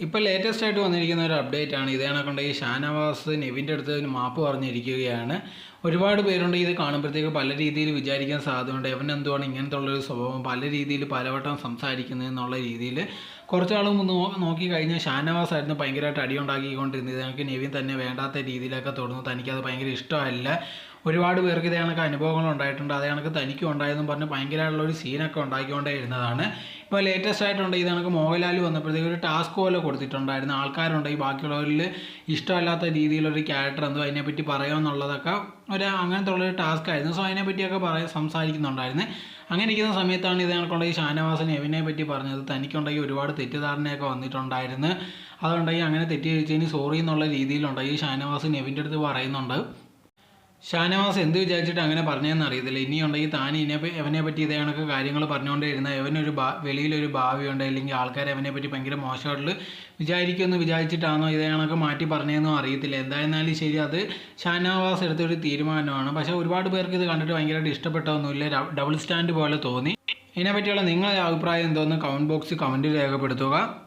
ഇപ്പോൾ ലേറ്റസ്റ്റ് ആയിട്ട് വന്നിരിക്കുന്ന ഒരു അപ്ഡേറ്റ് ആണ്. ഇതേ കണക്കൊണ്ട് ഈ ഷാനവാസ് നെവിന്റെ അടുത്ത് മാപ്പ് പറഞ്ഞിരിക്കുകയാണ്. ഒരുപാട് പേരുണ്ട് ഇത് കാണുമ്പോഴത്തേക്ക് പല രീതിയിൽ വിചാരിക്കാൻ സാധ്യതയുണ്ട്. എവൻ എന്തുവാണ് ഇങ്ങനത്തെ ഉള്ളൊരു സ്വഭാവം? പല രീതിയിൽ പലവട്ടം സംസാരിക്കുന്നത് എന്നുള്ള രീതിയിൽ. കുറച്ചാൾ നോക്കി കഴിഞ്ഞാൽ ഷാനവാസ് ആയിരുന്നു ഭയങ്കരമായിട്ട് അടിയുണ്ടാക്കിക്കൊണ്ടിരുന്നത്. ഞങ്ങൾക്ക് നെവിൻ തന്നെ വേണ്ടാത്ത രീതിയിലൊക്കെ തുടർന്നു തനിക്കത് ഭയങ്കര ഇഷ്ടമല്ല. ഒരുപാട് പേർക്ക് ഇതേ കണക്ക് അനുഭവങ്ങൾ ഉണ്ടായിട്ടുണ്ട്. അതേ കണക്ക് തനിക്കും ഉണ്ടായതെന്ന് പറഞ്ഞ് ഭയങ്കരമായിട്ടുള്ള ഒരു സീനൊക്കെ ഉണ്ടാക്കിക്കൊണ്ടേ ഇരുന്നതാണ്. ഇപ്പോൾ ലേറ്റസ്റ്റ് ആയിട്ടുണ്ട്. ഇത് കണക്ക് മോഹൻലാൽ വന്നപ്പോഴത്തേക്ക് ഒരു ടാസ്ക് പോലെ കൊടുത്തിട്ടുണ്ടായിരുന്നു. ആൾക്കാരുണ്ട്. ഈ ബാക്കിയുള്ളവരിൽ ഇഷ്ടമല്ലാത്ത രീതിയിലൊരു ക്യാരക്ടർ എന്തോ അതിനെപ്പറ്റി പറയുമെന്നുള്ളതൊക്കെ ഒരു അങ്ങനത്തെ ഉള്ളൊരു ടാസ്ക് ആയിരുന്നു. സോ അതിനെപ്പറ്റിയൊക്കെ പറയാൻ സംസാരിക്കുന്നുണ്ടായിരുന്നു. അങ്ങനെ ഇരിക്കുന്ന സമയത്താണ് ഇത് കണക്കുണ്ടെങ്കിൽ ഷാനവാസൻ എവിനെ പറ്റി പറഞ്ഞത്? തനിക്കുണ്ടെങ്കിൽ ഒരുപാട് തെറ്റിദ്ധാരണയൊക്കെ വന്നിട്ടുണ്ടായിരുന്നു. അതുകൊണ്ടെങ്കിൽ അങ്ങനെ തെറ്റിദ്ധരിച്ചതിന് സോറി എന്നുള്ള രീതിയിലുണ്ടെങ്കിൽ ഷാനവാസൻ എവിന്റെ അടുത്ത് പറയുന്നുണ്ട്? ഷാനവാസ് എന്ത് വിചാരിച്ചിട്ട് അങ്ങനെ പറഞ്ഞതെന്ന് അറിയത്തില്ല. ഇനി ഉണ്ടെങ്കിൽ താൻ ഇനെ അവനെ പറ്റി ഇതേ കണക്ക് കാര്യങ്ങൾ പറഞ്ഞുകൊണ്ടേ ഇരുന്ന എവനൊരു ഭാ വെളിയിലൊരു ഭാവിയുണ്ട് അല്ലെങ്കിൽ ആൾക്കാർ അവനെ പറ്റി ഭയങ്കര മോശമായിട്ട് വിചാരിക്കുമെന്ന് വിചാരിച്ചിട്ടാണോ ഇതേ കണക്ക് മാറ്റി പറഞ്ഞതെന്നും അറിയത്തില്ല. എന്തായിരുന്നാലും ശരി അത് ഷാനവാസ് എടുത്തൊരു തീരുമാനമാണ്. പക്ഷേ ഒരുപാട് പേർക്ക് ഇത് കണ്ടിട്ട് ഭയങ്കരമായിട്ട് ഇഷ്ടപ്പെട്ടൊന്നുമില്ല ഡബിൾ സ്റ്റാൻഡ് പോലെ തോന്നി. ഇതിനെപ്പറ്റിയുള്ള നിങ്ങളുടെ അഭിപ്രായം എന്തോന്ന്? കമന്റ് ബോക്സിൽ കമന്റ് രേഖപ്പെടുത്തുക.